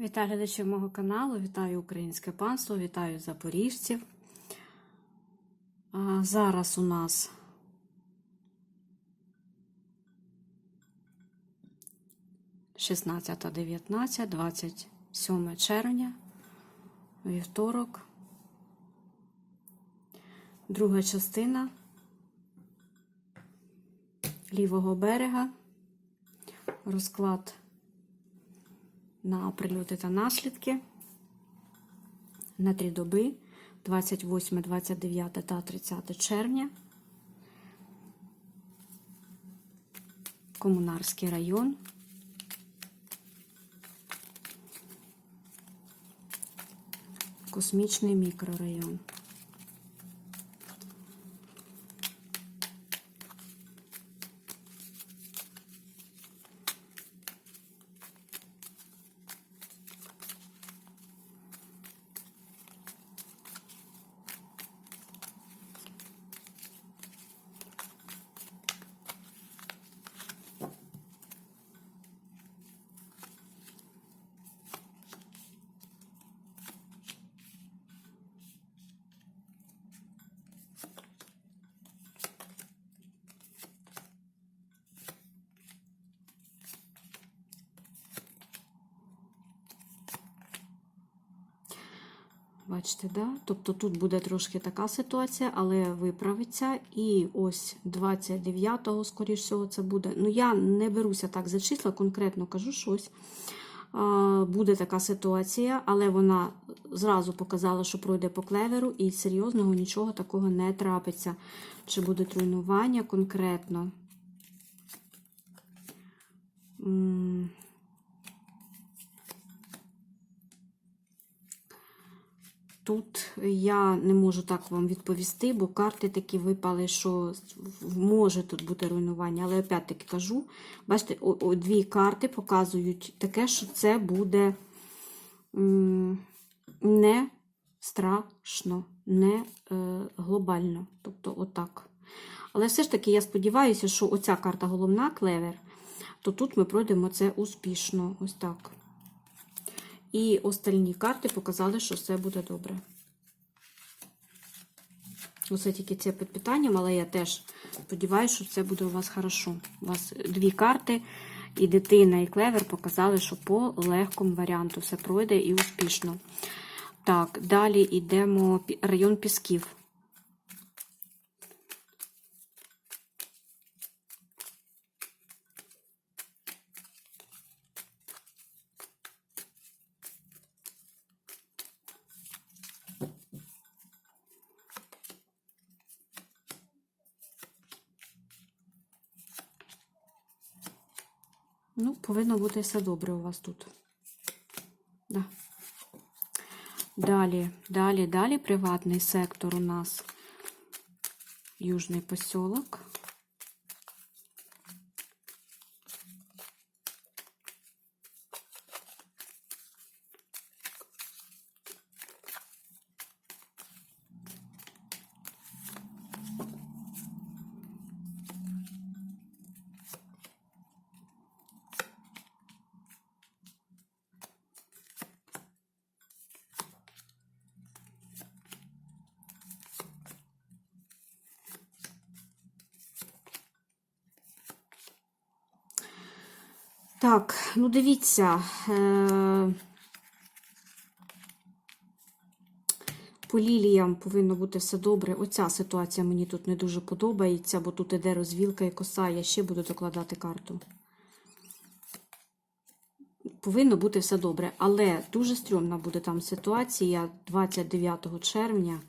Вітаю глядачів мого каналу, вітаю українське панство, вітаю запоріжців. Зараз у нас шістнадцята, 19, 27 червня, вівторок. Друга частина лівого берега. Розклад на прильоти та наслідки на три доби 28, 29 та 30 червня. Комунарський район. Космічний мікрорайон. Бачите, да? Тобто тут буде трошки така ситуація, але виправиться. І ось 29-го, скоріш всього, це буде. Ну, я не беруся так за числа, конкретно кажу щось. Буде така ситуація, але вона зразу показала, що пройде по клеверу, і серйозного нічого такого не трапиться. Чи буде руйнування конкретно? Тут я не можу так вам відповісти, бо карти такі випали, що може тут бути руйнування. Але опять-таки кажу, бачите, о, о, дві карти показують таке, що це буде м, не страшно, не е, глобально. Тобто, отак. Але все ж таки, я сподіваюся, що оця карта головна клевер, то тут ми пройдемо це успішно. Ось так. І остальні карти показали, що все буде добре. Усе тільки це під питанням, але я теж сподіваюся, що це буде у вас хорошо. У вас дві карти, і дитина, і клевер показали, що по легкому варіанту все пройде і успішно. Так, далі йдемо район Пісків. Ну, повинно бути все добре у вас тут. Да. Далі, далі, далі приватний сектор у нас Южний поселок. Так, ну дивіться. Е по ліліям повинно бути все добре. Оця ситуація мені тут не дуже подобається, бо тут іде розвілка і коса, я ще буду докладати карту. Повинно бути все добре, але дуже стрьомна буде там ситуація 29 червня.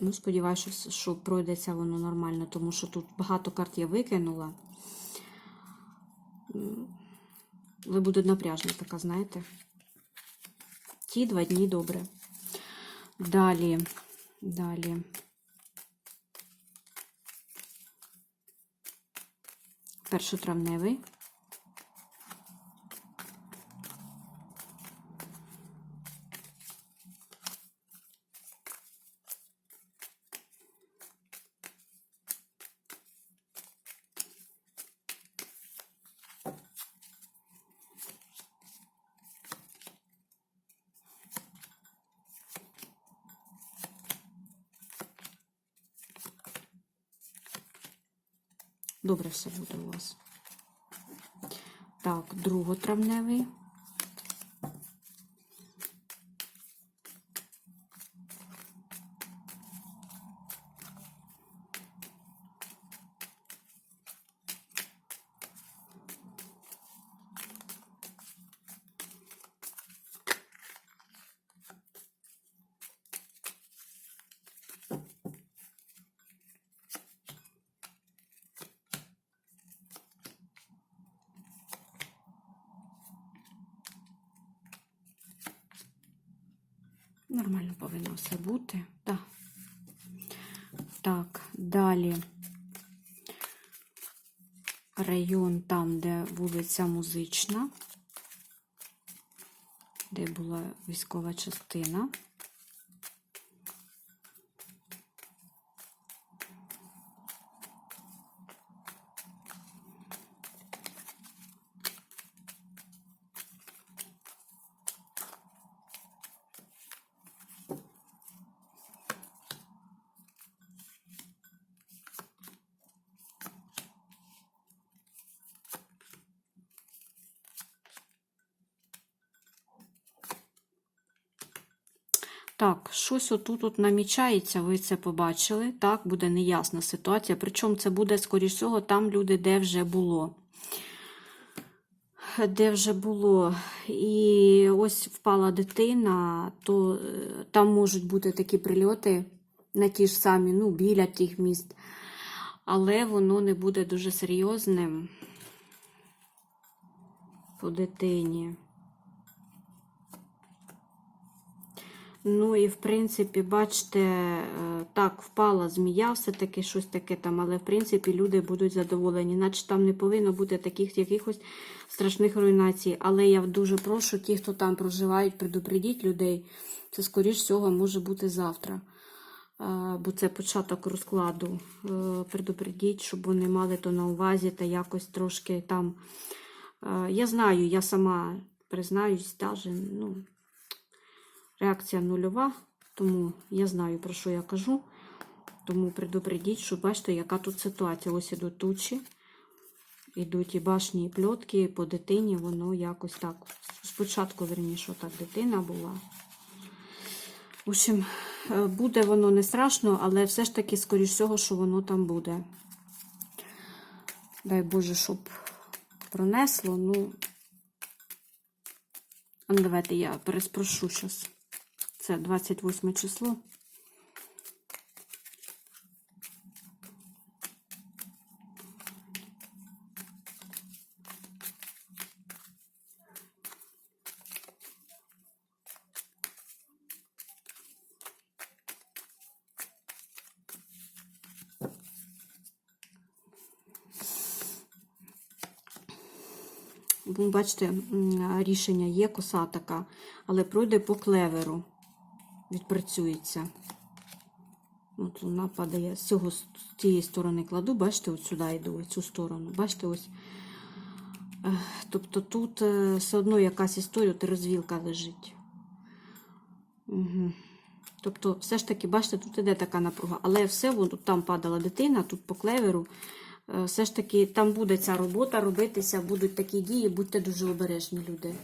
Ну, сподіваюся, що, що пройдеться воно нормально, тому що тут багато карт я викинула. Ви буде напряжна така, знаєте. Ті два дні добре. Далі, далі. Першотравневий. Добре все буде у вас. Так, друготравневий. Нормально повинно все бути. Так. Так, далі. Район там, де вулиця Музична, де була військова частина. Так, щось отут от намічається, ви це побачили. Так, буде неясна ситуація. Причому це буде, скоріш всього, там люди, де вже було. Де вже було. І ось впала дитина, то е, там можуть бути такі прильоти на ті ж самі, ну, біля тих міст. Але воно не буде дуже серйозним по дитині. Ну і в принципі, бачите, е, так, впала змія, все-таки щось таке там, але в принципі люди будуть задоволені. Наче там не повинно бути таких якихось страшних руйнацій. Але я дуже прошу ті, хто там проживають, предупредіть людей. Це, скоріш всього, може бути завтра. Е, Бо це початок розкладу. Е, Предупредіть, щоб вони мали то на увазі та якось трошки там. Я знаю, я сама признаюсь, даже, ну, реакція нульова, тому я знаю, про що я кажу. Тому предупредіть, що бачите, яка тут ситуація. Ось ідуть тучі, ідуть і башні, і пльотки, і по дитині воно якось так. Спочатку, верніше, так дитина була. В общем, е, буде воно не страшно, але все ж таки, скоріш всього, що воно там буде. Дай Боже, щоб пронесло. Ну, ну, давайте я переспрошу зараз. Це 28 число. Бачите, рішення є, коса така, але пройде по клеверу. Відпрацюється. От вона падає з цього з цієї сторони кладу, бачите, от сюди йду, в цю сторону. Бачите, ось. Тобто тут е, все одно якась історія, от розвілка лежить. Угу. Тобто, все ж таки, бачите, тут іде така напруга. Але все, воно, там падала дитина, тут по клеверу. Е, Все ж таки, там буде ця робота робитися, будуть такі дії, будьте дуже обережні, люди.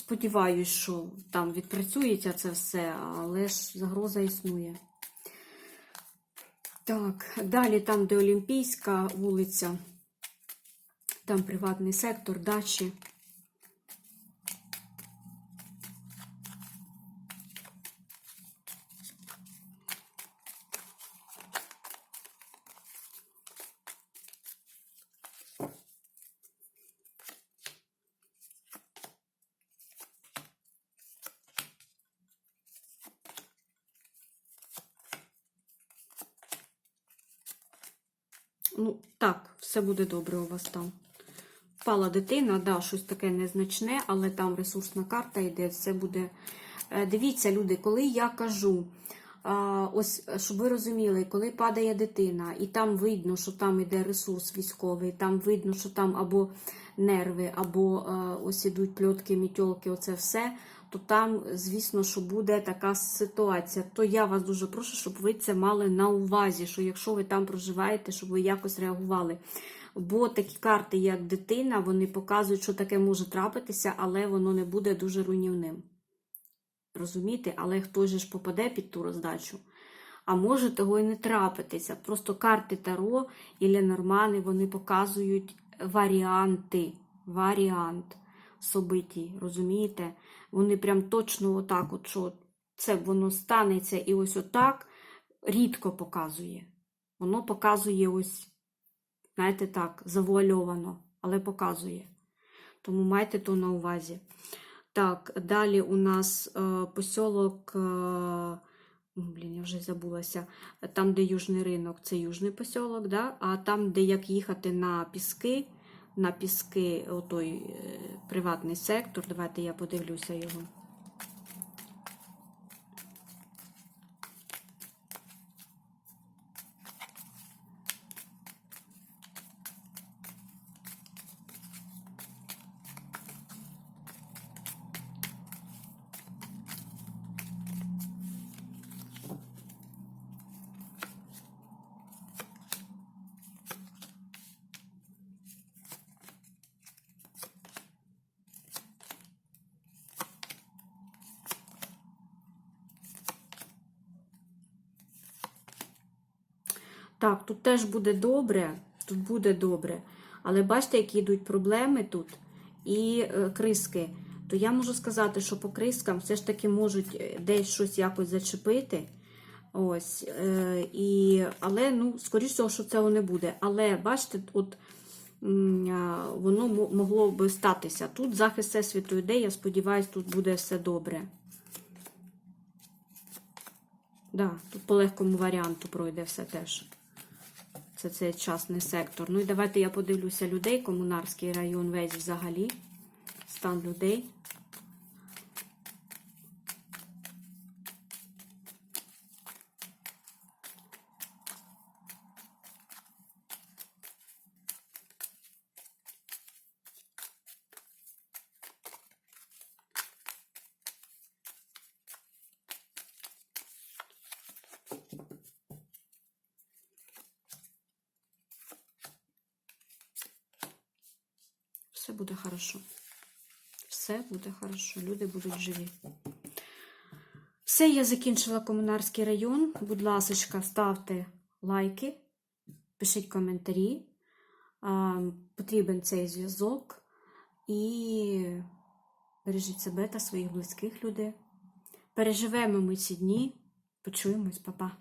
Сподіваюсь, що там відпрацюється це все, але ж загроза існує. Так, далі там, де Олімпійська вулиця, там приватний сектор, дачі. Ну, так, все буде добре у вас там. Впала дитина, да, щось таке незначне, але там ресурсна карта йде, все буде. Е, Дивіться, люди, коли я кажу, ось, щоб ви розуміли, коли падає дитина, і там видно, що там йде ресурс військовий, там видно, що там або нерви, або ось ідуть пльотки, мітьолки, оце все, то там, звісно, що буде така ситуація. То я вас дуже прошу, щоб ви це мали на увазі, що якщо ви там проживаєте, щоб ви якось реагували. Бо такі карти, як дитина, вони показують, що таке може трапитися, але воно не буде дуже руйнівним. Розумієте? Але хтось ж попаде під ту роздачу. А може того і не трапитися. Просто карти Таро і Ленормани вони показують варіанти. Варіант собитій, розумієте? Вони прям точно отак, от що це воно станеться і ось отак рідко показує. Воно показує ось, знаєте, так, завуальовано, але показує. Тому майте то на увазі. Так, далі у нас е, посілок. Е, Блін, я вже забулася. Там, де Южний ринок, це Южний посілок, да? а там, де як їхати на піски, на піски, отой е, приватний сектор. Давайте я подивлюся його. Так, тут теж буде добре, тут буде добре. Але бачите, які йдуть проблеми тут і е, криски. То я можу сказати, що по крискам все ж таки можуть е, десь щось якось зачепити. Ось, е, і, але, ну, скоріш всього, що цього не буде. Але бачите, от воно могло би статися. Тут захист всесвіту йде, я сподіваюся, тут буде все добре. Да, тут по легкому варіанту пройде все теж. Це цей частний сектор. Ну і давайте я подивлюся людей, комунарський район весь взагалі. Стан людей. Все буде хорошо. Все буде хорошо. Люди будуть живі. Все, я закінчила комунарський район. Будь ласка, ставте лайки, пишіть коментарі. Потрібен цей зв'язок. І бережіть себе та своїх близьких людей. Переживемо ми ці дні. Почуємось, Па-па.